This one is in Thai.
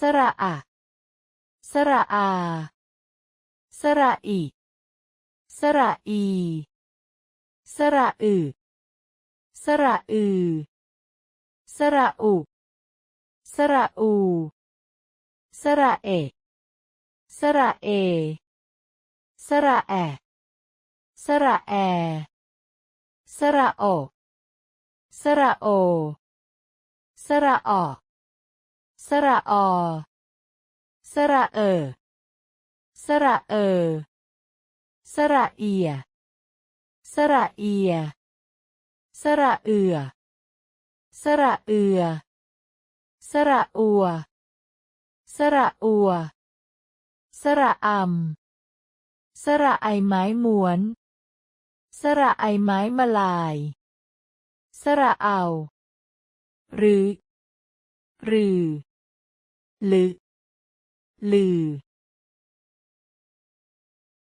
สระอะ สระอา สระอี สระอี สระอือ สระอือ สระอุ สระอู สระเอ สระเอ สระแอ สระแอ สระโอ สระโอ สระออ สระออ สระเออ สระเออ สระเอีย สระเอีย สระเอือ สระเอือ สระอัว สระอัว สระอำสระไอไม้ม้วน สระไอไม้มาลาย สระเอา หรือ หรือ ลือลือ